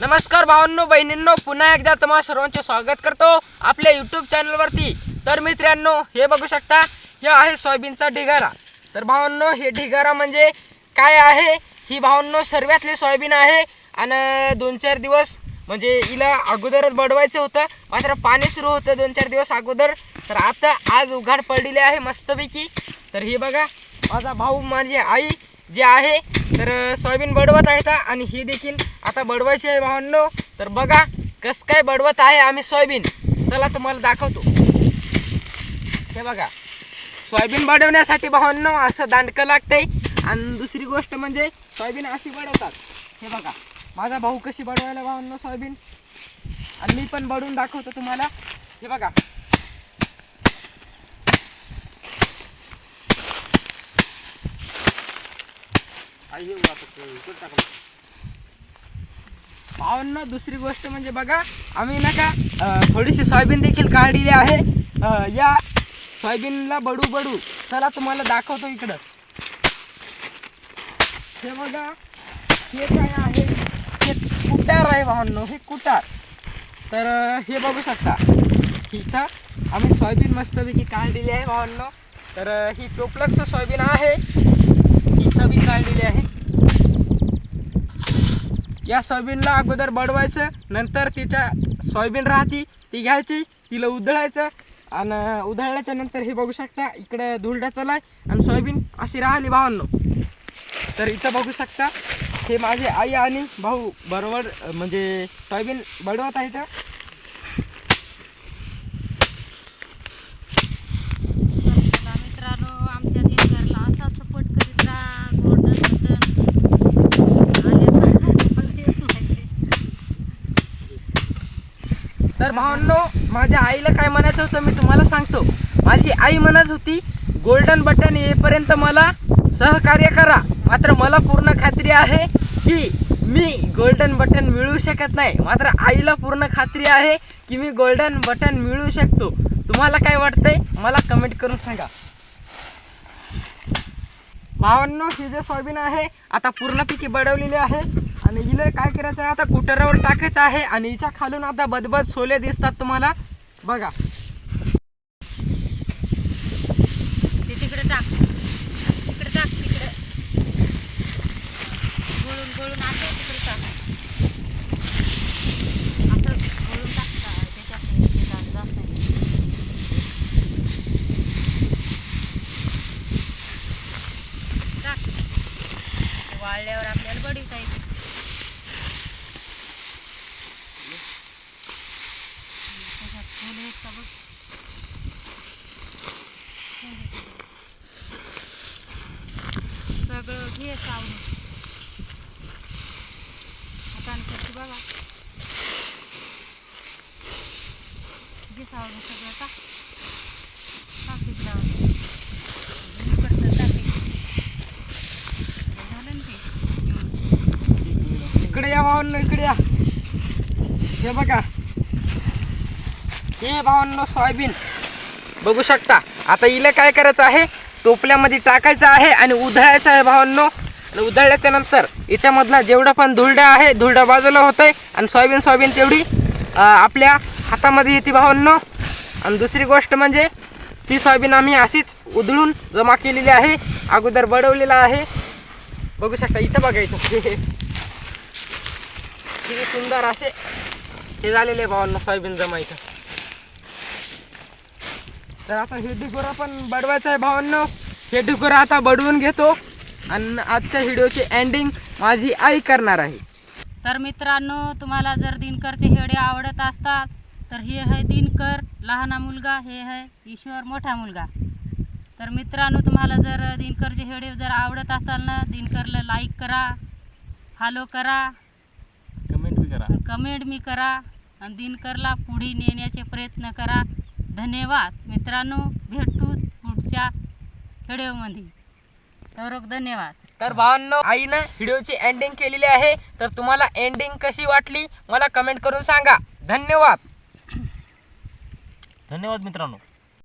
नमस्कार भावांनो बहिणींनो पुन्हा एकदा तुम्हा सर्वांचे स्वागत करतो आपल्या यूट्यूब चॅनलवरती तर मित्रांनो हे बघू शकता हे आहे सोयाबीनचा ढिगारा. तर भावांनो हे ढिगारा म्हणजे काय आहे? ही भावांनो सर्वातली सोयाबीन आहे आणि दोन चार दिवस म्हणजे हिला अगोदरच बडवायचं होतं. मात्र पाणी सुरू होतं दोन चार दिवस अगोदर. तर आता आज उघाड पडलेली आहे मस्तपैकी. तर हे बघा माझा भाऊ माझी आई जे आहे तर सोयाबीन बडवत आहेत आणि ही देखील आता बडवायची आहे भावांनो. तर बघा कसं काय बडवत आहे आम्ही सोयाबीन. चला तुम्हाला दाखवतो. हे बघा. सोयाबीन बडवण्यासाठी भावांनो असं दांडकं लागतंय. आणि दुसरी गोष्ट म्हणजे सोयाबीन अशी बडवतात. हे बघा. माझा भाऊ कशी बडवायला भावांनो सोयाबीन? आणि मी पण बडवून दाखवतो तुम्हाला. हे बघा. भावांनो दुसरी गोष्ट म्हणजे बघा आम्ही ना का थोडीशी सोयाबीन देखील काढलेली आहे. या सोयाबीनला बडू बडू. चला तुम्हाला दाखवतो इकडं. हे बघा हे काय आहे? हे कुटार आहे भावांनो हे कुटार. तर हे बघू शकता. इथं आम्ही सोयाबीन मस्तपैकी काढलेली आहे भावांनो. तर ही टोपलक्स सोयाबीन आहे. इथं बी काढलेली आहे. या सोयाबीनला अगोदर बडवायचं नंतर तिच्या सोयाबीन राहती ती घ्यायची तिला उधळायचं आणि उधळल्याच्या नंतर हे बघू शकता इकडं धुलडा चालाय आणि सोयाबीन अशी राहिली भावांनो. तर इथं बघू शकता हे माझे आई आणि भाऊ बरोबर म्हणजे सोयाबीन बडवत आहेत चला मित्रांनो आमच्या दिनकरला असा सपोर्ट करीत राहा गोल्डन तर भावांनो माझ्या आईला काय म्हणायचं होतं मी तुम्हाला सांगतो. माझी आई म्हणत होती गोल्डन बटन येईपर्यंत मला सहकार्य करा. मात्र मला पूर्ण खात्री आहे की मी गोल्डन बटन मिळू शकत नाही. मात्र आईला पूर्ण खात्री आहे की मी गोल्डन बटन मिळू शकतो. तुम्हाला काय वाटतंय? मला कमेंट करून सांगा. भावांनो ही जे सोयाबीन आहे आता पूर्ण पिके बडवलेली आहे. आणि हिला काय करायचं आहे? आता कुटरावर टाकायचं आहे आणि हिच्या खालून आता बदबद सोले दिसतात तुम्हाला. बघा. ते तिकडे टाक. तिकडे टाक तिकडे. गोळून गोळून असं तिकडे टाक. असं गोळून टाकता त्याच्यात जात- नाही. टाक. वाळल्यावर आपल्याला बडीता येते त्याच्यात बघ सगळं घे सावून हाताने करते बघा घे सावून सगळं का टाक तिकडं झालं ना इकडे या भावांनो इकडे या. हे बघा. हे भावांनो सोयाबीन. बघू शकता आता इला काय करायचं आहे? टोपल्यामध्ये टाकायचं आहे आणि उधळायचं आहे भावांनो आणि उधळल्याच्या नंतर याच्यामधला जेवढा पण धुरडा आहे धुरडा बाजूला होत आहे आणि सोयाबीन सोयाबीन तेवढी आपल्या हातामध्ये येते भावांनो आणि दुसरी गोष्ट म्हणजे ती सोयाबीन आम्ही अशीच उधळून जमा केलेली आहे अगोदर बडवलेला आहे. बघू शकता इथं बघायचं किती सुंदर असे हे झालेले भावांना सोयाबीन जमायचं तर आता हे ढिगोरा पण बडवायचं आहे भावांनो. हे ढिगोरा आता बडवून घेतो. आणि आजच्या व्हिडिओची एंडिंग माझी आई करणार आहे. तर मित्रांनो तुम्हाला जर दिनकरचे हेडे आवडत असतात तर हे आहे दिनकर लहान मुलगा हे आहे ईश्वर मोठा मुलगा. तर मित्रांनो तुम्हाला जर दिनकरचे हेडे जर आवडत असाल ना दिनकरला लाईक करा फॉलो करा कमेंट बी करा. कमेंट मी करा आणि दिनकरला पुढे नेण्याचे प्रयत्न करा. धन्यवाद. मित्रांनो भेटू पुढच्या व्हिडिओमध्ये. तर धन्यवाद. तर भावांनो आईनं व्हिडिओची एंडिंग केलेली आहे. तर तुम्हाला एंडिंग कशी वाटली मला कमेंट करून सांगा. धन्यवाद. धन्यवाद मित्रांनो.